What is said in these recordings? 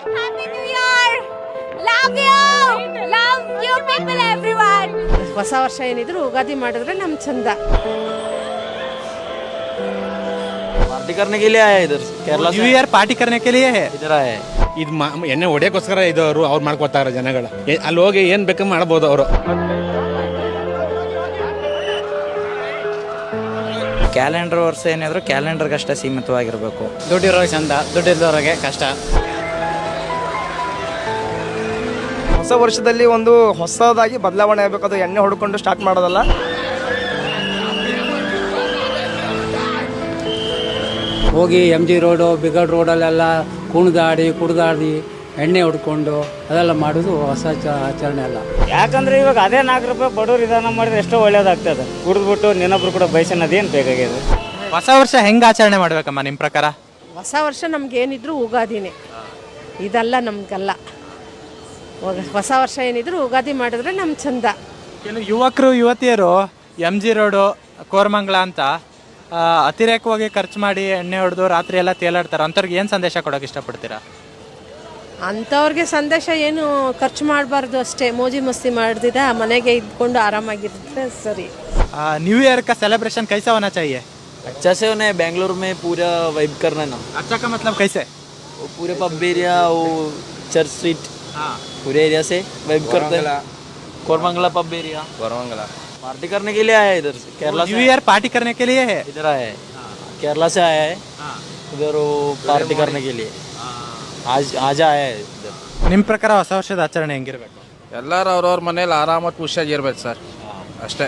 Happy New Year! Love you! Love you people everyone! ಹೊಸ ವರ್ಷ ಏನಿದ್ರು ಉಗಾದಿ ಮಾಡಿದ್ರೆ ನಮ್ ಚಂದ पार्टी करने के लिए आया है इधर केरला ನ್ಯೂ से ಇಯರ್ ಪಾರ್ಟಿ करने के लिए है इधर आया है ಇದು ಮಾ ಎಣ್ಣೆ ಹೊಡೆಯೋಕ್ಕೋಸ್ಕರ ಇದು ಅವರು ಅವ್ರು ಮಾಡ್ಕೊತಾರೆ ಜನಗಳು ಏ- ಅಲ್ಲಿ ಹೋಗಿ ಏನು ಬೇಕು ಮಾಡ್ಬೋದು ಅವರು ಕ್ಯಾಲೆಂಡರ್ ವರ್ಷ ಏನಿದ್ರು ಕ್ಯಾಲೆಂಡರ್ಗಷ್ಟೇ ಸೀಮಿತವಾಗಿರಬೇಕು ದುಡ್ಡಿರೋರಿಗೆ ಚಂದ ದುಡ್ಡಿದ್ದವ್ರಿಗೆ ಕಷ್ಟ ಹೊಸ ವರ್ಷದಲ್ಲಿ ಒಂದು ಹೊಸದಾಗಿ ಬದಲಾವಣೆ ಆಗಬೇಕು ಅದು ಎಣ್ಣೆ ಹೊಡ್ಕೊಂಡು ಸ್ಟಾರ್ಟ್ ಮಾಡೋದಲ್ಲ? ಹೋಗಿ ಎಂ ಜಿ ರೋಡು ಬಿಗಡ್ ರೋಡಲ್ಲೆಲ್ಲ ಕುಣಿದಾಡಿ ಕುಡ್ದಾಡಿ ಎಣ್ಣೆ ಹೊಡ್ಕೊಂಡು ಅದೆಲ್ಲ ಮಾಡೋದು ಹೊಸ ಚ- ಆಚರಣೆ ಅಲ್ಲ. ಯಾಕಂದ್ರೆ ಇವಾಗ ಅದೇ ನಾಲ್ಕು ರೂಪಾಯಿ ಬಡವ್ರು ವಿಧಾನ ಮಾಡಿದ್ರೆ ಎಷ್ಟೋ ಒಳ್ಳೇದಾಗ್ತದೆ. ಕುಡಿದ್ಬಿಟ್ಟು ನಿನ್ನೊಬ್ರು ಕೂಡ ಬಯಸೋದು ಅದೇನು ಬೇಕಾಗಿದೆ ಹೊಸ ವರ್ಷ ಹೆಂಗೆ ಆಚರಣೆ ಮಾಡ್ಬೇಕಮ್ಮ ನಿಮ್ಮ ಪ್ರಕಾರ? ಹೊಸ ವರ್ಷ ನಮ್ಗೆ ಏನಿದ್ರು ಉಗಾದಿನೇ. ಇದಲ್ಲ ನಮ್ಗಲ್ಲ. ಹೊಸ ವರ್ಷ ಏನಿದ್ರು ಉಗಾದಿ ಮಾಡಿದ್ರೆ ನಮ್ ಚಂದ ಕೆಲವು ಯುವಕರು ಯುವತಿಯರು ಎಮ್ ಜಿ ರೋಡು ಕೋರಮಂಗ್ಲ ಅಂತ ಆ, ಅತಿರೇಕವಾಗಿ ಖರ್ಚು ಮಾಡಿ ಎಣ್ಣೆ ಹೊಡೆದು ರಾತ್ರಿ ಎಲ್ಲ ತೇಲಾಡ್ತಾರೆ ಅಂಥವ್ರಿಗೆ ಏನು ಸಂದೇಶ ಕೊಡೋಕೆ ಇಷ್ಟಪಡ್ತೀರಾ ಅಂಥವ್ರಿಗೆ ಸಂದೇಶ ಏನು ಖರ್ಚು ಮಾಡಬಾರ್ದು ಅಷ್ಟೇ ಮೋಜಿ ಮಸ್ತಿ ಮಾಡ್ದಿರ ಮನೆಗೆ ಇದ್ಕೊಂಡು ಆರಾಮಾಗಿದ್ರೆ ಸರಿ ನ್ಯೂ ಇಯರ್ का सेलिब्रेशन कैसा होना चाहिए अच्छा से उन्हें बेंगलोर में पूरा वाइब करना है ना अच्छा का मतलब कैसे वो पूरे पब एरिया वो चर्च स्ट्रीट पूरे एरिया से वाइब करते हैं Koramangala pub area Koramangala party करने के लिए आया है इधर से केरला न्यू से ईयर पार्टी करने के लिए है इधर आया है केरला से आया है इधर वो पार्टी करने के लिए आज आज आया है इधर ನಿಮ್ಮ ಪ್ರಕಾರ ಹೊಸ ವರ್ಷದ ಆಚರಣೆ ಹೆಂಗಿರ್ಬೇಕು ಎಲ್ಲರೂ ಅವ್ರವ್ರ ಮನೇಲಿ ಆರಾಮಾಗಿ ಖುಷಿಯಾಗಿರ್ಬೇಕು ಸರ್ ಅಷ್ಟೇ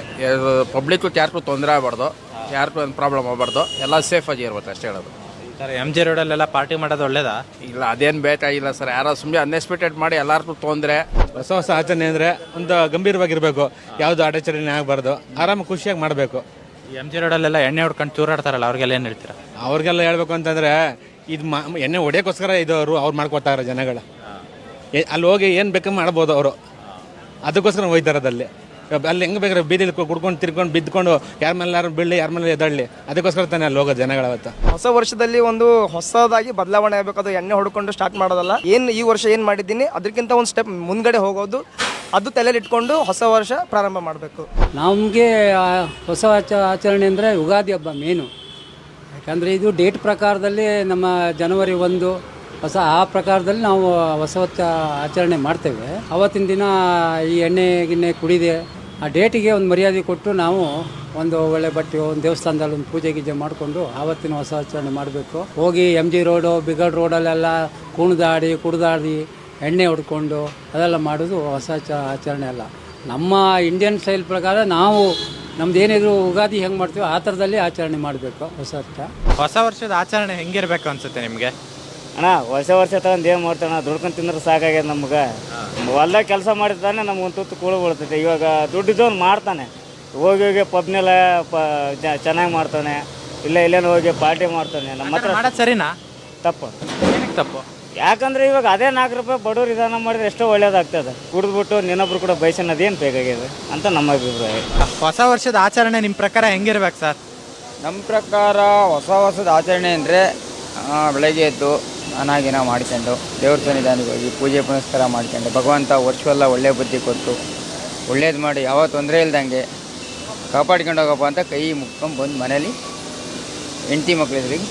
ಪಬ್ಲಿಕ್ಕು ಯಾರಿಗೂ ತೊಂದರೆ ಆಗಬಾರ್ದು ಯಾರಿಗೂ ಒಂದು ಪ್ರಾಬ್ಲಮ್ ಆಗಬಾರ್ದು ಎಲ್ಲ ಸೇಫಾಗಿ ಇರ್ಬೇಕು ಅಷ್ಟೇ ಹೇಳೋದು ಸರ್ ಎಂ ಜಿ ರೋಡಲ್ಲೆಲ್ಲ ಪಾರ್ಟಿ ಮಾಡೋದು ಒಳ್ಳೇದಾ? ಇಲ್ಲ ಅದೇನು ಬೇಕಾಗಿಲ್ಲ ಸರ್. ಯಾರೋ ಸುಮ್ಮನೆ ಅನ್ಎಕ್ಸ್ಪೆಕ್ಟೆಡ್ ಮಾಡಿ ಎಲ್ಲಾರ್ಗೂ ತೊಂದರೆ. ಹೊಸ ಹೊಸ ಆಚರಣೆ ಅಂದರೆ ಒಂದು ಗಂಭೀರವಾಗಿರಬೇಕು. ಯಾವುದು ಅಡಚಣೆ ಆಗಬಾರ್ದು. ಆರಾಮ ಖುಷಿಯಾಗಿ ಮಾಡಬೇಕು. ಎಂ ಜಿ ರೋಡಲ್ಲೆಲ್ಲ ಎಣ್ಣೆ ಹೊಡ್ಕೊಂಡು ತೂರಾಡ್ತಾರಲ್ಲ ಅವ್ರಿಗೆಲ್ಲ ಏನು ಹೇಳ್ತೀರಾ? ಅವ್ರಿಗೆಲ್ಲ ಹೇಳ್ಬೇಕು ಅಂತಂದರೆ ಇದು ಮಾ ಎಣ್ಣೆ ಹೊಡೆಯೋಕ್ಕೋಸ್ಕರ ಇದು ಅವರು ಅವ್ರು ಮಾಡ್ಕೊತಾರೆ ಜನಗಳು. ಅಲ್ಲಿ ಹೋಗಿ ಏನು ಬೇಕು ಮಾಡ್ಬೋದು ಅವರು. ಅದಕ್ಕೋಸ್ಕರ ಹೋಯ್ತಾರೆ ಅದಲ್ಲಿ ಅಲ್ಲಿ ಹೆಂಗೆ ಬೇಕಾದ್ರೆ ಬೀದಿಲಿ ಕುಡ್ಕೊಂಡು ತಿರ್ಕೊಂಡು ಬಿದ್ಕೊಂಡು ಯಾರ ಮೇಲೆ ಬೀಳಲಿ ಯಾರ ಮೇಲೆ ಎದಳ್ಳಿ ಅದಕ್ಕೋಸ್ಕರ ತಾನೇ ಅಲ್ಲಿ ಹೋಗೋದು ಜನಗಳ ಅವತ್ತು. ಹೊಸ ವರ್ಷದಲ್ಲಿ ಒಂದು ಹೊಸದಾಗಿ ಬದಲಾವಣೆ ಆಗಬೇಕು ಅದು ಎಣ್ಣೆ ಹೊಡ್ಕೊಂಡು ಸ್ಟಾರ್ಟ್ ಮಾಡೋದಲ್ಲ. ಏನು ಈ ವರ್ಷ ಏನು ಮಾಡಿದ್ದೀನಿ? ಅದಕ್ಕಿಂತ ಒಂದು ಸ್ಟೆಪ್ ಮುಂದ್ಗಡೆ ಹೋಗೋದು. ಅದು ತಲೆಯಲ್ಲಿ ಇಟ್ಕೊಂಡು ಹೊಸ ವರ್ಷ ಪ್ರಾರಂಭ ಮಾಡಬೇಕು. ನಮಗೆ ಹೊಸ ಆಚ- ಆಚರಣೆ ಅಂದರೆ ಯುಗಾದಿ ಹಬ್ಬ ಮೇನು ಯಾಕಂದರೆ ಇದು ಡೇಟ್ ಪ್ರಕಾರದಲ್ಲಿ ನಮ್ಮ ಜನವರಿ ಒಂದು ಹೊಸ ಆ ಪ್ರಕಾರದಲ್ಲಿ ನಾವು ಹೊಸ ವರ್ಷ ಆಚರಣೆ ಮಾಡ್ತೇವೆ. ಅವತ್ತಿನ ದಿನ ಈ ಎಣ್ಣೆ ಗಿಣ್ಣೆ ಕುಡಿದೆ. ಆ ಡೇಟಿಗೆ ಒಂದು ಮರ್ಯಾದೆ ಕೊಟ್ಟು ನಾವು ಒಂದು ಒಳ್ಳೆ ಬಟ್ಟೆ ಒಂದು ದೇವಸ್ಥಾನದಲ್ಲಿ ಒಂದು ಪೂಜೆ ಗೀಜೆ ಮಾಡಿಕೊಂಡು ಆವತ್ತಿನ ಹೊಸ ಆಚರಣೆ ಮಾಡಬೇಕು. ಹೋಗಿ ಎಂ ಜಿ ರೋಡು ಬಿಗಡ್ ರೋಡಲ್ಲೆಲ್ಲ ಕುಣಿದಾಡಿ ಕುಡಿದಾಡಿ ಎಣ್ಣೆ ಹೊಡ್ಕೊಂಡು ಅದೆಲ್ಲ ಮಾಡೋದು ಹೊಸ ಚ ಆಚರಣೆ ಅಲ್ಲ. ನಮ್ಮ ಇಂಡಿಯನ್ ಸ್ಟೈಲ್ ಪ್ರಕಾರ ನಾವು ನಮ್ದು ಏನಿದ್ರು ಉಗಾದಿ ಹೆಂಗೆ ಮಾಡ್ತೀವೋ ಆ ಥರದಲ್ಲಿ ಆಚರಣೆ ಮಾಡಬೇಕು ಹೊಸ ವರ್ಷ ಹೊಸ ವರ್ಷದ ಆಚರಣೆ ಹೆಂಗಿರ್ಬೇಕು ಅನ್ಸುತ್ತೆ ನಿಮಗೆ? ಅಣ್ಣ ಹೊಸ ವರ್ಷ ತಗೊಂಡು ಏನು ಮಾಡ್ತಾನ ದುಡ್ಕೊಂಡು ತಿಂದ್ರೆ ಸಾಕಾಗ್ಯದ ನಮ್ಗೆ. ಹೊಲ್ದಾಗ ಕೆಲಸ ಮಾಡಿದ್ದಾನೆ ನಮ್ಗೆ ಒಂದು ತುತ್ತು ಕೂಳು ಬೀಳ್ತೈತೆ. ಇವಾಗ ದುಡ್ಡಿದ್ದವ್ನು ಮಾಡ್ತಾನೆ. ಹೋಗಿ ಹೋಗಿ ಪಬ್ನೆಲ್ಲ ಪ ಚೆನ್ನಾಗಿ ಮಾಡ್ತಾನೆ. ಇಲ್ಲ ಇಲ್ಲೇನು ಹೋಗಿ ಪಾರ್ಟಿ ಮಾಡ್ತಾನೆ. ನಮ್ಮ ಹತ್ರ ಮಾಡೋದು ಸರಿನಾ? ತಪ್ಪು. ಏನಕ್ಕೆ ತಪ್ಪು? ಯಾಕಂದ್ರೆ ಇವಾಗ ಅದೇ ನಾಲ್ಕು ರೂಪಾಯಿ ಬಡವ್ರು ವಿಧಾನ ಮಾಡಿದ್ರೆ ಎಷ್ಟೋ ಒಳ್ಳೇದಾಗ್ತದೆ. ಕುಡಿದ್ಬಿಟ್ಟು ನಿನ್ನೊಬ್ರು ಕೂಡ ಬಯಸೋದು ಏನು ಬೇಕಾಗಿದೆ ಅಂತ ನಮ್ಮ ಅಭಿಪ್ರಾಯ. ಹೊಸ ವರ್ಷದ ಆಚರಣೆ ನಿಮ್ಮ ಪ್ರಕಾರ ಹೆಂಗಿರ್ಬೇಕು ಸರ್? ನಮ್ಮ ಪ್ರಕಾರ ಹೊಸ ವರ್ಷದ ಆಚರಣೆ ಅಂದರೆ ಬೆಳಗ್ಗೆ ಎದ್ದು ಸ್ನಾನಾಗಿನ ಮಾಡ್ಕೊಂಡು ದೇವ್ರ ಸನ್ನಿಧಾನಕ್ಕೆ ಹೋಗಿ ಪೂಜೆ ಪುನಸ್ಕಾರ ಮಾಡ್ಕೊಂಡು ಭಗವಂತ ವರ್ಷವೆಲ್ಲ ಒಳ್ಳೆ ಬುದ್ಧಿ ಕೊಟ್ಟು ಒಳ್ಳೇದು ಮಾಡಿ ಯಾವ ತೊಂದರೆ ಇಲ್ದಂಗೆ ಕಾಪಾಡ್ಕೊಂಡು ಹೋಗಪ್ಪ ಅಂತ ಕೈ ಮುಕ್ಕೊಂಡು ಬಂದು ಮನೇಲಿ ಹೆಂಡತಿ ಮಕ್ಕಳಿದ್ರಿಗೆ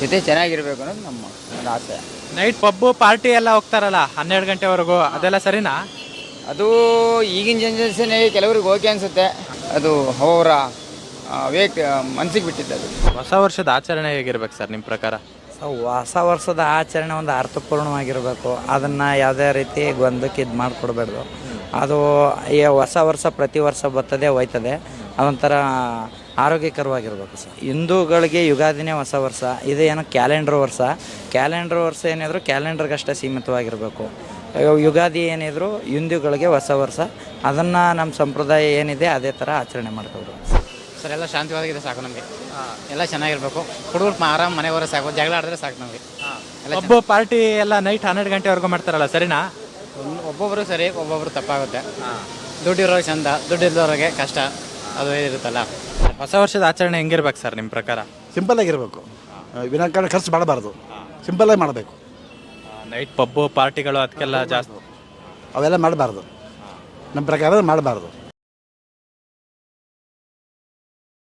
ಜೊತೆ ಚೆನ್ನಾಗಿರ್ಬೇಕು ಅನ್ನೋದು ನಮ್ಮ ಒಂದು ಆಸೆ. ನೈಟ್ ಪಬ್ಬು ಪಾರ್ಟಿ ಎಲ್ಲ ಹೋಗ್ತಾರಲ್ಲ ಹನ್ನೆರಡು ಗಂಟೆವರೆಗೂ ಅದೆಲ್ಲ ಸರಿನಾ? ಅದು ಈಗಿನ ಜನ್ರೇಷನ್ ಕೆಲವ್ರಿಗೆ ಓಕೆ ಅನಿಸುತ್ತೆ. ಅದು ಅವರ ವೇಕ್ ಮನಸ್ಸಿಗೆ ಬಿಟ್ಟಿದ್ದು ಅದು ಹೊಸ ವರ್ಷದ ಆಚರಣೆ ಹೇಗಿರ್ಬೇಕು ಸರ್ ನಿಮ್ಮ ಪ್ರಕಾರ? ಹೊಸ ವರ್ಷದ ಆಚರಣೆ ಒಂದು ಅರ್ಥಪೂರ್ಣವಾಗಿರಬೇಕು. ಅದನ್ನು ಯಾವುದೇ ರೀತಿ ಗೊಂದಕ್ಕೆ ಇದು ಮಾಡಿಕೊಡ್ಬಾರ್ದು. ಅದು ಈ ಹೊಸ ವರ್ಷ ಪ್ರತಿ ವರ್ಷ ಬರ್ತದೆ, ಹೋಯ್ತದೆ. ಅದೊಂಥರ ಆರೋಗ್ಯಕರವಾಗಿರ್ಬೇಕು ಸರ್. ಹಿಂದೂಗಳಿಗೆ ಯುಗಾದಿನೇ ಹೊಸ ವರ್ಷ. ಇದು ಏನೋ ಕ್ಯಾಲೆಂಡರ್ ವರ್ಷ. ಕ್ಯಾಲೆಂಡರ್ ವರ್ಷ ಏನಿದ್ರು ಕ್ಯಾಲೆಂಡರ್ಗಷ್ಟೇ ಸೀಮಿತವಾಗಿರಬೇಕು. ಯುಗಾದಿ ಏನಿದ್ರು ಹಿಂದೂಗಳಿಗೆ ಹೊಸ ವರ್ಷ. ಅದನ್ನು ನಮ್ಮ ಸಂಪ್ರದಾಯ ಏನಿದೆ, ಅದೇ ಥರ ಆಚರಣೆ ಮಾಡ್ಕೋಬೇಕು ಸರ್ ಎಲ್ಲ ಶಾಂತಿವಾಗಿದೆ ಸಾಕು ನಮಗೆ. ಎಲ್ಲ ಚೆನ್ನಾಗಿರ್ಬೇಕು. ಹುಡುಗರು ಆರಾಮ್ ಮನೆ ಹೋದ್ರೆ ಸಾಕು. ಜಗಳ ಆಡಿದ್ರೆ ಸಾಕು ನಮಗೆ. ಒಬ್ಬ ಪಾರ್ಟಿ ಎಲ್ಲ ನೈಟ್ ಹನ್ನೆರಡು ಗಂಟೆವರೆಗೂ ಮಾಡ್ತಾರಲ್ಲ ಸರಿನಾ? ಒಬ್ಬೊಬ್ರು ಸರಿ ಒಬ್ಬೊಬ್ರು ತಪ್ಪಾಗುತ್ತೆ. ದುಡ್ಡಿರೋರಿಗೆ ಚಂದ ದುಡ್ಡಿದ್ದವ್ರಿಗೆ ಕಷ್ಟ. ಅದು ಇರುತ್ತಲ್ಲ. ಹೊಸ ವರ್ಷದ ಆಚರಣೆ ಹೆಂಗಿರ್ಬೇಕು ಸರ್ ನಿಮ್ಮ ಪ್ರಕಾರ? ಸಿಂಪಲ್ ಆಗಿರಬೇಕು. ವಿನಾಕಾರಣ ಖರ್ಚು ಮಾಡಬಾರ್ದು. ಸಿಂಪಲ್ ಆಗಿ ಮಾಡಬೇಕು. ನೈಟ್ ಪಬ್ಬು ಪಾರ್ಟಿಗಳು ಅದಕ್ಕೆಲ್ಲ ಜಾಸ್ತಿ ಅವೆಲ್ಲ ಮಾಡಬಾರ್ದು. ನಮ್ಮ ಪ್ರಕಾರ ಮಾಡಬಾರ್ದು.